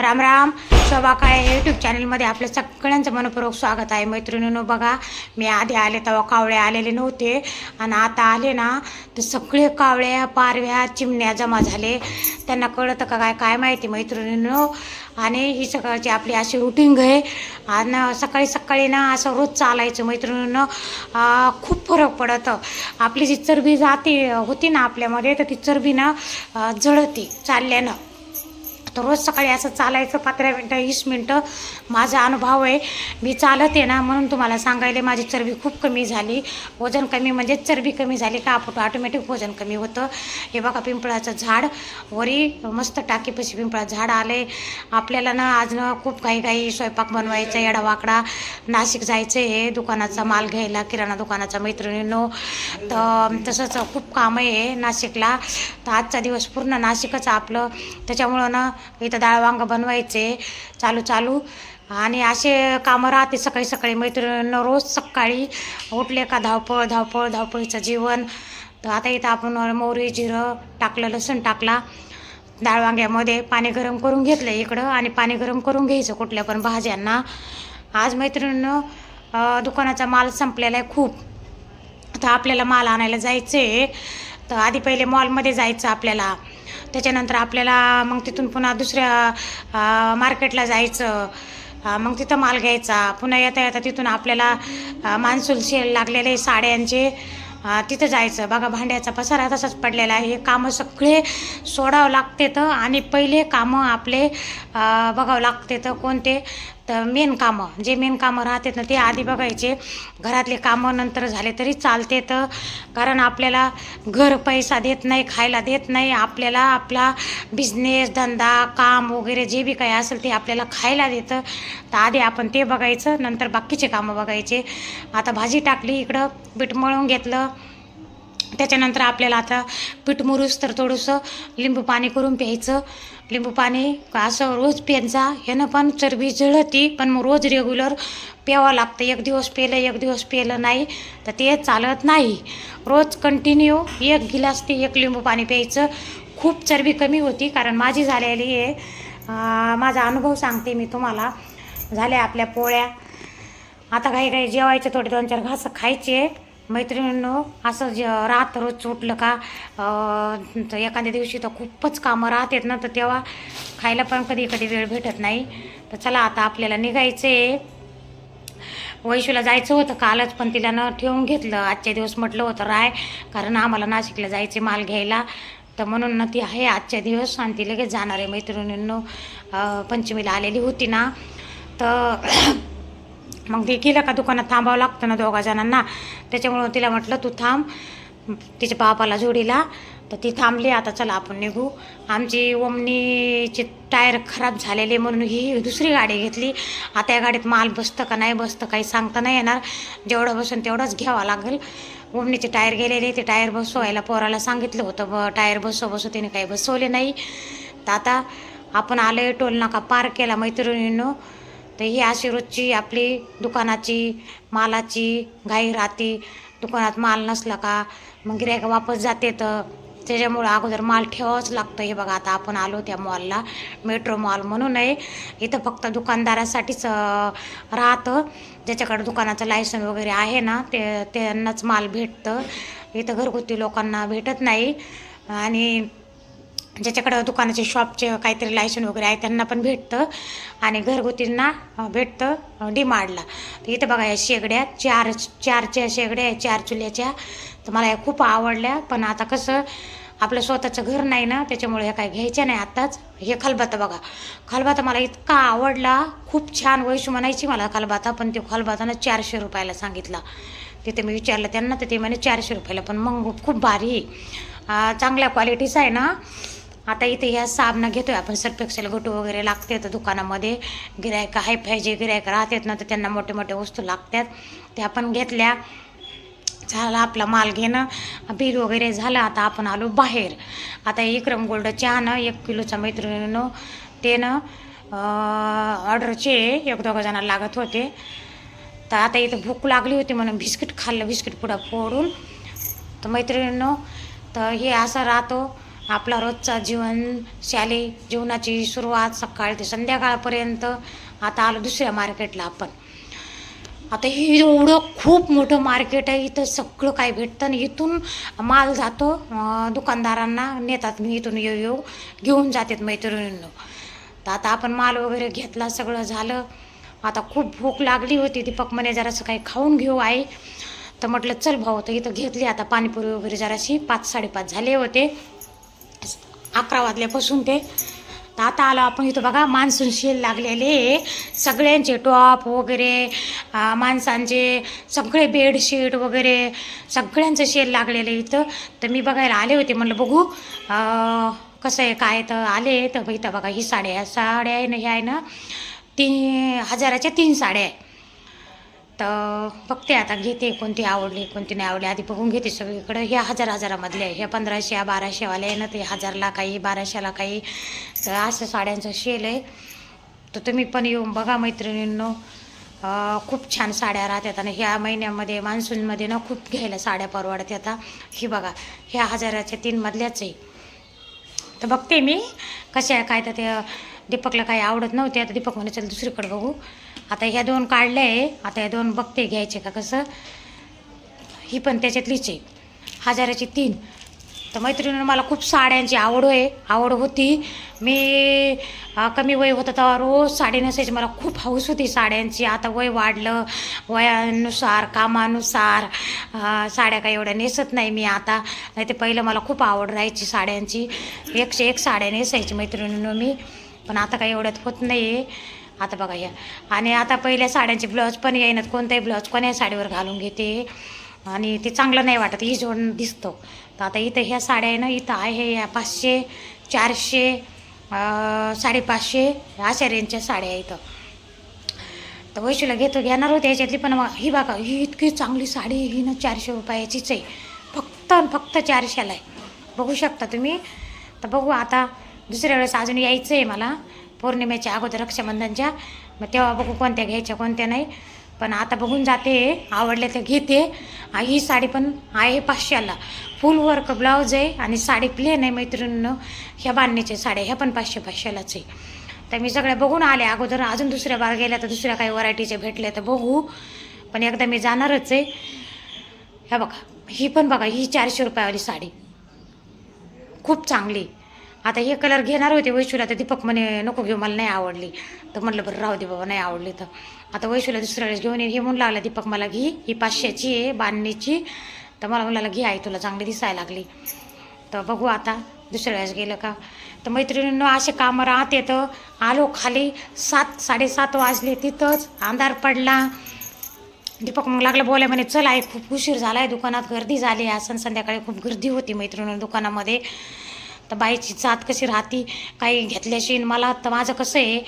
Ram Ram. Shobha Kale YouTube चॅनलमध्ये आपल्या सगळ्यांचं मनपूर्वक स्वागत आहे. मैत्रिणीनं बघा मी आधी आले तेव्हा कावळे आलेले नव्हते. आणि आता आले ना तर सगळे कावळ्या पारव्या चिमण्या जमा झाले. त्यांना कळतं का काय काय माहिती मैत्रिणीनं? आणि ही सकाळची आपली अशी रुटीन आहे. आणि सकाळी सकाळी ना असं रोज चालायचं मैत्रिणीनं. खूप फरक पडतं. आपली जी चरबी जाते होती ना आपल्यामध्ये तर ती चरबी ना जळती जळते चालल्यानं. तर रोज सकाळी असं चालायचं पंधरा मिनटं वीस मिनटं. माझा अनुभव आहे मी चालत आहे ना म्हणून तुम्हाला सांगायला माझी चरबी खूप कमी झाली. वजन कमी म्हणजे चरबी कमी झाली का आपण ऑटोमॅटिक वजन कमी होतं. हे बघा पिंपळाचं झाड वरी मस्त टाकीपाशी पिंपळाचं झाड आले. आपल्याला ना आज ना खूप काही काही स्वयंपाक बनवायचा येडा वाकडा नाशिक जायचं आहे दुकानाचा माल घ्यायला किराणा दुकानाचा मैत्रिणींनो. तर तसंच खूप कामं आहे नाशिकला. तर आजचा दिवस पूर्ण नाशिकच आपलं. त्याच्यामुळं ना इथं डाळ वांग बनवायचे. चालू चालू. आणि असे कामं राहते सकाळी सकाळी. मैत्रिणीनं रोज सकाळी उठले का धावपळ धावपळ धावपळीचं जीवन तर आता इथं आपण मोहरी जिरं टाकलं लसूण टाकला. डाळ वांग्यामध्ये पाणी गरम करून घेतलं इकडं आणि पाणी गरम करून घ्यायचं कुठल्या पण भाज्यांना. आज मैत्रिणीनं दुकानाचा माल संपलेला आहे खूप. तर आपल्याला माल आणायला जायचं आहे तर आधी पहिले मॉलमध्ये जायचं आपल्याला. त्याच्यानंतर आपल्याला मग तिथून पुन्हा दुसऱ्या मार्केटला जायचं. मग तिथं माल घ्यायचा. पुन्हा येता येता तिथून आपल्याला अं, मान्सून सेल लागलेले साड्यांचे तिथं जायचं. बघा भांड्याचा पसारा तसाच पडलेला आहे. हे कामं सगळे सोडावं लागते तर आणि पहिले कामं आपले बघावं लागते तर कोणते? तर मेन कामं जे मेन कामं राहतात ना ते आधी बघायचे. घरातले कामं नंतर झाले तरी चालते तर कारण आपल्याला घर पैसा देत नाही खायला देत नाही. आपल्याला आपला बिझनेस धंदा काम वगैरे जे बी काही असेल ते आपल्याला खायला देतं. तर आधी आपण ते बघायचं नंतर बाकीचे कामं बघायचे. आता भाजी टाकली इकडं बीट मळून घेतलं. त्याच्यानंतर आपल्याला आता पीठ मुरूस तर थोडंसं लिंबू पाणी करून प्यायचं. लिंबू पाणी असं रोज प्यायचा ह्यानं पण चरबी जळती पण मग रोज रेग्युलर प्यावं लागतं. एक दिवस पेलं एक दिवस पेलं नाही तर ते चालत नाही. रोज कंटिन्यू एक गिलास ते एक लिंबू पाणी प्यायचं. खूप चरबी कमी होती कारण माझी झालेली आहे माझा अनुभव सांगते मी तुम्हाला. झाल्या आपल्या पोळ्या. आता काही काही जेवायचे थोडे दोन चार घास खायचे. मैत्रिणींनो असं ज राहतं रोज उठलं का तर एखाद्या दिवशी तर खूपच कामं राहतात ना तर तेव्हा खायला पण कधी कधी वेळ भेटत नाही. तर चला आता आपल्याला निघायचं आहे वैशूला जायचं होतं कालच पण तिला न ठेवून घेतलं. आजच्या दिवस म्हटलं होतं राय कारण आम्हाला नाशिकला जायचे माल घ्यायला. तर म्हणून ना ती आहे आजच्या दिवस आणि ती लगेच जाणार आहे मैत्रिणींनो. पंचमीला आलेली होती ना. तर मग ते गेलं का दुकानात थांबावं लागतं ना दोघा जणांना. त्याच्यामुळं तिला म्हटलं तू थांब तिच्या बापाला जोडीला. तर ती थांबली आता चला आपण निघू. आमची ओमनीचे टायर खराब झालेले म्हणून ही दुसरी गाडी घेतली. आता या गाडीत माल बसतं का नाही बसतं काही सांगता नाही येणार. जेवढं बसून तेवढंच घ्यावं लागेल. ओमनीचे टायर गेलेले ते टायर बसवायला पोराला सांगितलं होतं ब टायर बसव बसव. तिने काही बसवले नाही. तर आता आपण आलोय टोल नाका पार केला मैत्रिणींनो. तर ही अशी रोजची आपली दुकानाची मालाची घाई राहते. दुकानात माल नसला का मग गिरायक वापस जाते तर त्याच्यामुळं अगोदर माल ठेवावंच लागतं. हे बघा आता आपण आलो त्या मॉलला मेट्रो मॉल म्हणून आहे इथं फक्त दुकानदारासाठीच राहतं. ज्याच्याकडे दुकानाचं लायसन वगैरे आहे ना ते त्यांनाच माल भेटतं. इथं घरगुती लोकांना भेटत नाही. आणि ज्याच्याकडं दुकानाचे शॉपचे काहीतरी लायसन वगैरे आहे त्यांना पण भेटतं. आणि घरगुतींना भेटतं डिमांडला तर इथं बघा या शेगड्या चार चारच्या शेगड्या आहे चार चुल्याच्या. तर मला या खूप आवडल्या पण आता कसं आपलं स्वतःचं घर नाही ना त्याच्यामुळे ह्या काय घ्यायच्या नाही आत्ताच. हे खलबाता बघा. खलबाता मला इतका आवडला खूप छान वैशू म्हणायची मला खलबाता पण तो खलबातानं चारशे रुपयाला सांगितला. तिथे मी विचारलं त्यांना तर ते म्हणे चारशे रुपयाला पण मग खूप भारी. चांगल्या क्वालिटीचा आहे ना. आता इथे ह्या साबणं घेतोय. आपण सर्फेक्सेल गटू वगैरे लागते तर दुकानामध्ये. गिरायक हाय फाय जे गिरायक राहतात ना तर त्यांना मोठे मोठे वस्तू लागतात. त्या आपण घेतल्या. झाला आपला माल घेणं. बिल वगैरे झालं. आता आपण आलो बाहेर. आता इक्रम गोल्ड चहानं एक किलोचा मैत्रिणीनं ते ऑर्डरचे एक दोघं जणांना लागत होते. तर आता इथं भूक लागली होती म्हणून बिस्किट खाल्लं. बिस्किट पुढं फोडून. तर मैत्रिणींनो तर हे असं राहतो. आपला रोजचा जीवनशाली जीवनाची सुरुवात सकाळ ते संध्याकाळपर्यंत आता आलो दुसऱ्या मार्केटला आपण. आता हे एवढं खूप मोठं मार्केट आहे इथं सगळं काय भेटतं आणि इथून माल जातो दुकानदारांना नेतात मी इथून येऊ येऊ घेऊन जातात मैत्रिणींना. तर आता आपण माल वगैरे घेतला सगळं झालं. आता खूप भूक लागली होती दीपक म्हणे जरासं काही खाऊन घेऊ आई. तर म्हटलं चल भाऊ तर इथं घेतली आता पाणीपुरी वगैरे जराशी पाच साडेपाच झाले होते. अकरा वाजल्यापासून ते. तर आता आलो आपण इथं बघा मान्सून शेल लागलेले. सगळ्यांचे टॉप वगैरे माणसांचे सगळे बेडशीट वगैरे सगळ्यांचं शेल लागलेलं आहे इथं. तर मी बघायला आले होते म्हणलं बघू कसं आहे काय तर आले. तर इथं बघा ही साड्या साड्या आहे ना ह्या आहे ना तीन हजाराच्या तीन साड्या आहे. तर बघते आता घेते कोणती आवडली कोणती नाही आवडली. आधी बघून घेते सगळीकडं. ह्या हजार हजारामधल्या आहे. ह्या पंधराशे या बाराशेवाल्या आहे ना ते हजारला काही बाराशेला काही. तर असं साड्यांचं शेल आहे. तर तुम्ही पण येऊन बघा मैत्रिणींनो. खूप छान साड्या राहतात आणि ह्या महिन्यामध्ये मान्सूनमध्ये ना खूप घ्यायला साड्या परवडत आता. ही बघा ह्या हजाराच्या तीनमधल्याच आहे. तर बघते मी कशा आहे काय तर ते दीपकला काही आवडत नव्हते. आता दीपक म्हणे चल दुसरीकडे बघू. आता ह्या दोन काढले आहे आता ह्या दोन बघते घ्यायचे का कसं. ही पण त्याच्यातलीच आहे. हजाराची तीन. तर मैत्रिणीनं मला खूप साड्यांची आवड आहे. आवड होती. मी कमी वय होतं तेव्हा रोज साडी नसायची. मला खूप हौस होती साड्यांची. आता वय वाढलं. वयानुसार कामानुसार साड्या काही एवढ्या नेसत नाही मी आता. नाही ते पहिलं मला खूप आवड राहायची साड्यांची. एकशे एक साड्या नेसायची मैत्रिणीनं मी. पण आता काही एवढ्यात होत नाही आहे आता बघा या आणि आता पहिल्या साड्यांचे ब्लाऊज पण येईनात. कोणताही ब्लाऊज कोण्या साडीवर घालून घेते. आणि ते चांगलं नाही वाटत. ही जोडून दिसतो. तर आता इथं ह्या साड्या आहे ना इथं आहे या पाचशे चारशे साडेपाचशे अशा रेंजच्या साड्या आहेत इथं. तर वैशूला घेतो घेणार होते याच्यातली पण मग ही बघा ही इतकी चांगली साडी ही ना चारशे रुपयाचीच आहे. फक्त फक्त चारशेला आहे. बघू शकता तुम्ही. तर बघू आता दुसऱ्या वेळेस अजून यायचं आहे मला. पौर्णिमेच्या अगोदर रक्षाबंधनच्या मग तेव्हा बघू कोणत्या घ्यायच्या कोणत्या नाही. पण आता बघून जाते आवडले तर घेते. ही साडी पण आहे पाचशेला. फुल वर्क ब्लाऊज आहे आणि साडी प्लेन आहे मैत्रिणीनं. ह्या बांधणीच्या साड्या ह्या पण पाचशे पाचशेलाच आहे. तर मी सगळ्या बघून आले अगोदर. अजून दुसऱ्या बार गेल्या तर दुसऱ्या काही व्हरायटीच्या भेटल्या तर बघू. पण एकदा मी जाणारच आहे. ह्या बघा ही पण बघा ही चारशे रुपयावाली साडी. खूप चांगली. आता हे कलर घेणार होते वैशूला तर दीपक म्हणे नको घेऊ मला नाही आवडली. तर म्हटलं बरं राहू दे बाबा नाही आवडली तर. आता वैशूला दुसऱ्या वेळेस घेऊन ये हे म्हणून लागला दीपक मला घे ही पाचशेची आहे बांधणीची. तर मला म्हणाला घे आई तुला चांगली दिसायला लागली. तर बघू आता दुसऱ्या वेळेस गेलं का. तर मैत्रिणींनो असे कामं राहते तर आलो खाली सात साडेसात वाजले तिथंच अंधार पडला. दीपक मग लागलं बोलाय म्हणे चल आहे खूप उशीर झाला आहे दुकानात गर्दी झाली आहे. सण संध्याकाळी खूप गर्दी होती मैत्रिणी दुकानामध्ये. तर बाईची जात कशी राहती काही घेतल्याशी मला तर माझं कसं आहे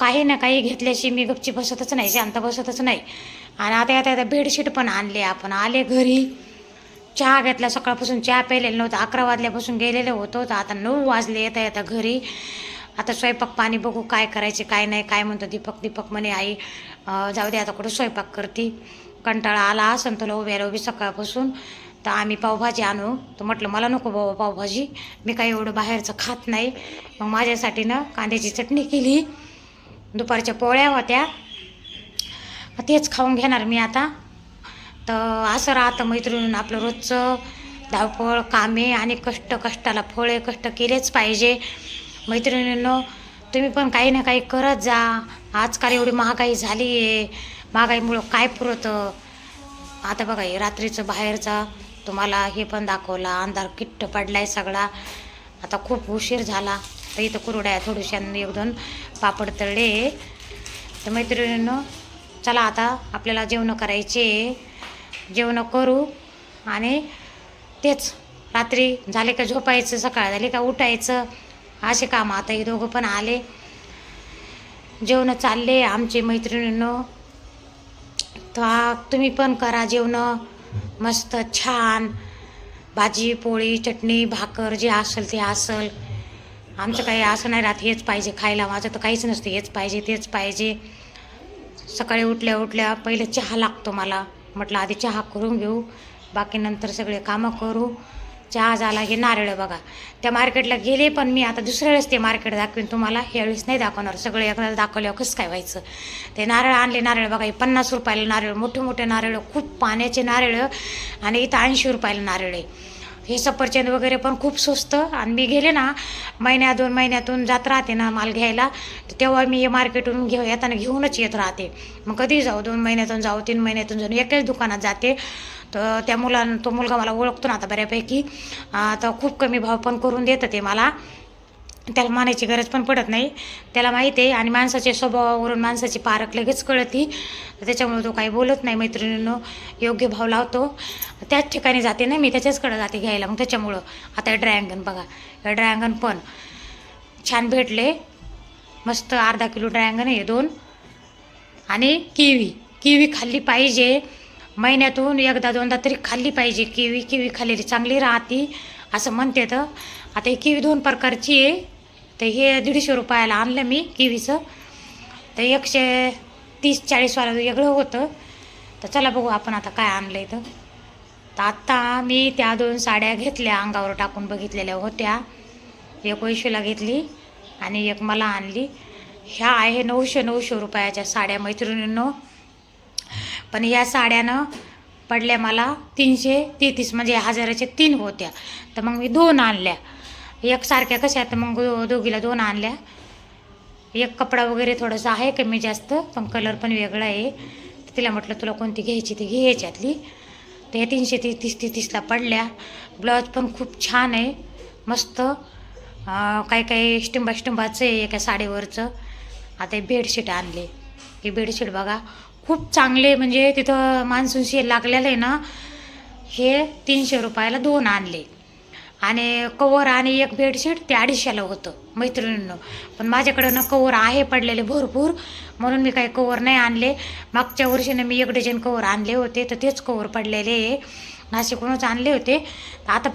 काही ना काही घेतल्याशी मी गपची बसतच नाही शांत बसतच नाही. आणि आता आता आता बेडशीट पण आणले आपण. आले घरी. चहा घेतला सकाळपासून. चहा प्यायलेलं नव्हतं. अकरा वाजल्यापासून गेलेलं होतो. तर आता नऊ वाजले येता येता घरी. आता स्वयंपाक पाणी बघू काय करायचे काय नाही काय म्हणतो दीपक. दीपक म्हणे आई जाऊ दे आता कुठं स्वयंपाक करते. कंटाळा आला असं तुला उभ्या उभी सकाळपासून. तर आम्ही पावभाजी आणू. तर म्हटलं मला नको बाबा पावभाजी. मी काही एवढं बाहेरचं खात नाही. मग माझ्यासाठी ना कांद्याची चटणी केली. दुपारच्या पोळ्या होत्या. तेच खाऊन घेणार मी आता. तर असं राहतं मैत्रिणीनं आपलं रोजचं धावपळ कामे आणि कष्ट कष्टाला फळे कष्ट केलेच पाहिजे. मैत्रिणींनो तुम्ही पण काही ना काही करत जा. आजकाल एवढी महागाई झाली आहे महागाईमुळं काय पुरतं? आता बघा हे रात्रीचं बाहेरचा तुम्हाला हे पण दाखवला. अंधार किट्ट पडलाय सगळा. आता खूप उशीर झाला. तर इथं कुरड्या थोड्याशा एक दोन पापड तळले. तर मैत्रिणींनो चला आता आपल्याला जेवणं करायचे. जेवणं करू आणि तेच रात्री झाले का झोपायचं सकाळ झाले का उठायचं असे कामं आता हे दोघं पण आले. जेवणं चालले आमचे मैत्रिणींनो. तर तुम्ही पण करा जेवणं. मस्त छान. भाजी पोळी चटणी भाकर जे असेल ते असेल. आमचं काही असं नाही राहत हेच पाहिजे खायला. माझं तर काहीच नसतं हेच पाहिजे तेच पाहिजे. सकाळी उठल्या उठल्या पहिले चहा लागतो मला. म्हटलं आधी चहा करून घेऊ. बाकी नंतर सगळे कामं करू. चहा झाला हे नारळ बघा. त्या मार्केटला गेले पण मी आता दुसऱ्या वेळेस ते मार्केट दाखवेन तुम्हाला. ह्यावेळेस नाही दाखवणार. सगळे एकदा दाखवल्यावर कसं काय व्हायचं? ते नारळ आणले नारळ बघा हे पन्नास रुपयाला नारळ मोठे मोठे नारळ खूप पाण्याचे नारळ आणि इथं ऐंशी रुपयाला नारळ आहे. हे सफरचंद वगैरे पण खूप स्वस्त. आणि मी गेले ना महिन्या दोन महिन्यातून जात राहते ना माल घ्यायला तर तेव्हा मी हे मार्केटवरून घेऊ येताना घेऊनच येत राहते. मग कधी जाऊ दोन महिन्यातून जाऊ तीन महिन्यातून जाऊन एकाच दुकानात जाते. तर त्या मुलां तो मुलगा मला ओळखतो ना आता बऱ्यापैकी. तर खूप कमी भाव पण करून देतं ते मला. त्याला मानायची गरज पण पडत नाही. त्याला माहिती आहे आणि माणसाच्या स्वभावावरून माणसाची पारख लगेच कळती. त्याच्यामुळे तो काही बोलत नाही मैत्रिणीनं. योग्य भाव लावतो. त्याच ठिकाणी जाते ना मी त्याच्याचकडं जाते घ्यायला. मग त्याच्यामुळं आता हे बघा. हे पण छान भेटले. मस्त अर्धा किलो ड्रायंगन आहे दोन. आणि किवी. किवी खाल्ली पाहिजे. महिन्यातून एकदा दोनदा तरी खाल्ली पाहिजे. किवी किवी खाल्लेली चांगली राहते असं म्हणते तर. आता ही किवी दोन प्रकारची आहे. तर हे दीडशे रुपयाला आणलं मी किवीचं. तर एकशे तीस चाळीसवाला वेगळं होतं. तर चला बघू आपण आता काय आणलं इथं. तर आत्ता मी त्या दोन साड्या घेतल्या अंगावर टाकून बघितलेल्या होत्या. एक वैशूला घेतली आणि एक मला आणली. ह्या आहे नऊशे नऊशे रुपयाच्या साड्या मैत्रिणींनो. पण या साड्यानं पडल्या मला तीनशे तेहतीस म्हणजे हजाराच्या तीन होत्या. तर मग मी दोन आणल्या. एकसारख्या कशा तर मग दो- दोघीला दोन आणल्या. एक कपडा वगैरे थोडंसं आहे कमी जास्त पण कलर पण वेगळा आहे. तर तिला म्हटलं तुला कोणती घ्यायची ती घे याच्यातली. तर या तीनशे तीस तेहतीसला पडल्या. ब्लाऊज पण खूप छान आहे. मस्त. काही काही स्टिंबा स्टिंबाचं आहे एका साडीवरचं. आता हे बेडशीट आणले. हे बेडशीट बघा खूप चांगले म्हणजे तिथं मान्सून शेल लागलेलं आहे ना हे तीनशे रुपयाला दोन आणले. आणि कवर आणि एक बेडशीट ते अडीचशेला होतं मैत्रिणींनं. पण माझ्याकडं ना कवर आहे पडलेले भरपूर म्हणून मी काही कवर नाही आणले. मागच्या वर्षीनं मी एक डझन कवर आणले होते तर तेच कवर पडलेले आहे. नाशिकहूनच आणले होते. आता